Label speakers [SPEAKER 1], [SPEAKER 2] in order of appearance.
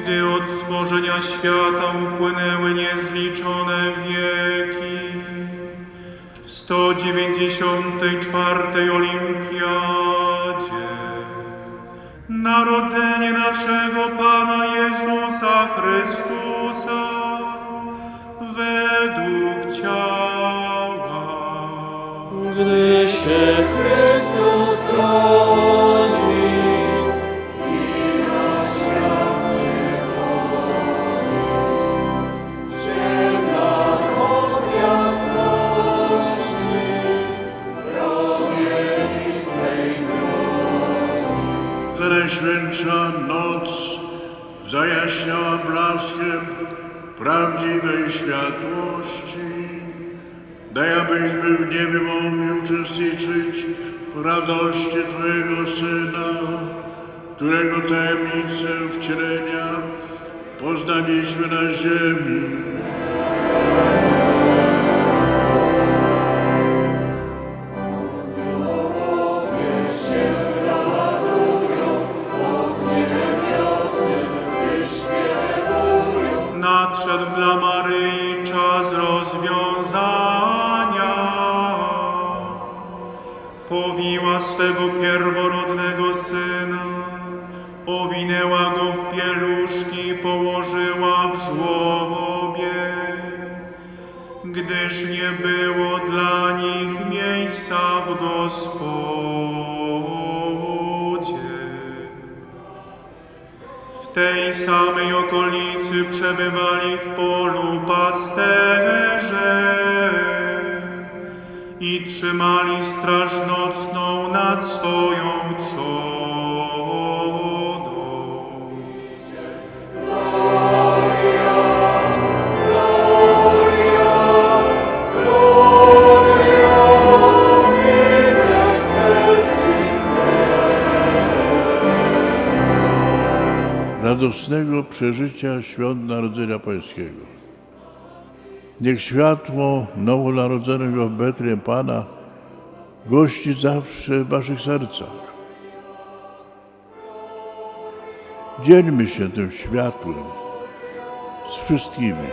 [SPEAKER 1] gdy od stworzenia świata upłynęły niezliczone wieki. W 194 Olimpiadzie narodzenie naszego Pana Jezusa Chrystusa według ciała.
[SPEAKER 2] Gdy się Chrystus rodzi,
[SPEAKER 3] Najświętsza noc zajaśniała blaskiem prawdziwej światłości. Daj, abyśmy w niebie mogli uczestniczyć w radości Twojego Syna, którego tajemnicę wcielenia poznaliśmy na ziemi.
[SPEAKER 1] Rozwiązania. Powiła swego pierworodnego syna, owinęła go w pieluszki, położyła w żłobie, gdyż nie było dla nich miejsca w gospodzie. W tej samej okolicy przebywali w polu pasterze i trzymali straż nocną nad swoją trzodą.
[SPEAKER 3] radosnego przeżycia świąt Narodzenia Pańskiego. Niech światło nowonarodzonego w Betlejem Pana gości zawsze w Waszych sercach. Dzielmy się tym światłem z wszystkimi.